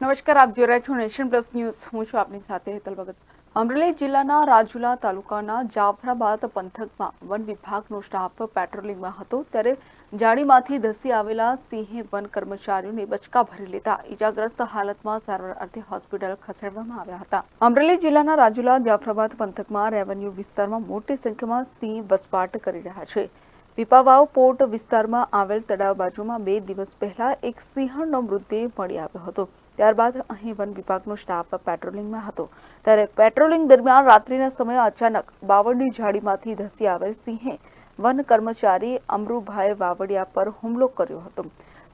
નમસ્કાર, આપ જોઈ રહ્યા છો નેશન પ્લસ ન્યૂઝ. હું છું આપની સાથે હેતલ ભગત. અમરેલી જિલ્લાના રાજુલા તાલુકાના જાફરાબાદ પંથકમાં વન વિભાગનો સ્ટાફ પેટ્રોલિંગમાં હતો. ત્યારે જાળીમાંથી ધસી આવેલા સિંહે વન કર્મચારીઓને બચકા ભરી લેતા ઈજાગ્રસ્ત હાલતમાં સારવાર અર્થે હોસ્પિટલ ખસેડવામાં આવ્યા હતા. અમરેલી જિલ્લાના રાજુલા જાફરાબાદ પંથકમાં રેવન્યુ વિસ્તારમાં મોટી સંખ્યામાં સિંહ વસવાટ કરી રહ્યા છે. પીપાવાવ પોર્ટ વિસ્તારમાં આવેલ તળાવ બાજુમાં બે દિવસ પહેલા એક સિંહણનો મૃતદેહ મળી આવ્યો હતો. ત્યારબાદ અહીં વન વિભાગનો સ્ટાફ પેટ્રોલિંગમાં હતો. ત્યારે પેટ્રોલિંગ દરમિયાન રાત્રિના સમયે અચાનક બાવળની ઝાડીમાંથી ધસી આવેલ સિંહે વન કર્મચારી અમરુભાઈ વાવડિયા પર હુમલો કર્યો હતો.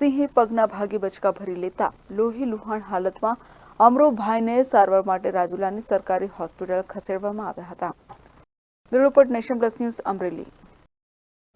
સિંહે પગના ભાગે બચકા ભરી લેતા લોહી લુહાણ હાલતમાં અમરુભાઈને સારવાર માટે રાજુલાની સરકારી હોસ્પિટલ ખસેડવામાં આવ્યા હતા. Bureau Nation plus news Amreli.